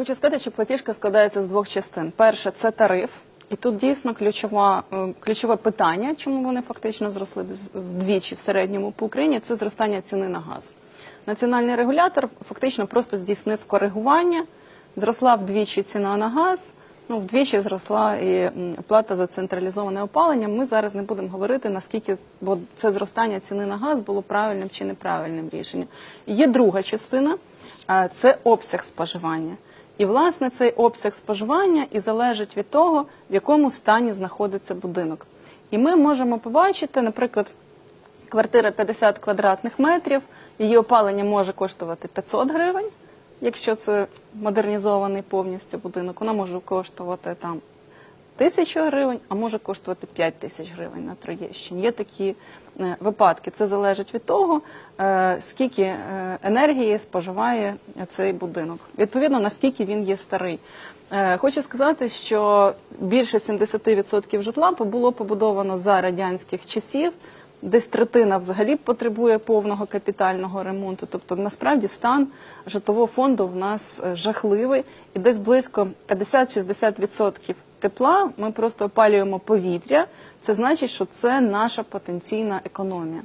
Хочу сказати, що платіжка складається з двох частин. Перше це тариф, і тут дійсно ключова, е, ключове питання, чому вони фактично зросли вдвічі в середньому по Україні, це зростання ціни на газ. Національний регулятор фактично просто здійснив коригування, зросла вдвічі ціна на газ. Ну, вдвічі зросла і плата за централізоване опалення. Ми зараз не будемо говорити, наскільки бо це зростання ціни на газ було правильним чи неправильним рішенням. Є друга частина це обсяг споживання. І власне цей обсяг споживання і залежить від того, в якому стані знаходиться будинок. І ми можемо побачити, наприклад, квартира 50 квадратних метрів, її опалення може коштувати 500 гривень, якщо це модернізований повністю будинок. Вона може коштувати там тисячу гривень, а може коштувати 5 тисяч гривень на Троєщині. Є такі е, випадки. Це залежить від того, е, скільки е, енергії споживає цей будинок. Відповідно, наскільки він є старий. Хочу сказати, що більше 70% житла було побудовано за радянських часів. Десь третина взагалі потребує повного капітального ремонту. Тобто, насправді стан житлового фонду в нас жахливий, і десь близько 50-60% тепла, ми просто опалюємо повітря. Це значить, що це наша потенційна економія.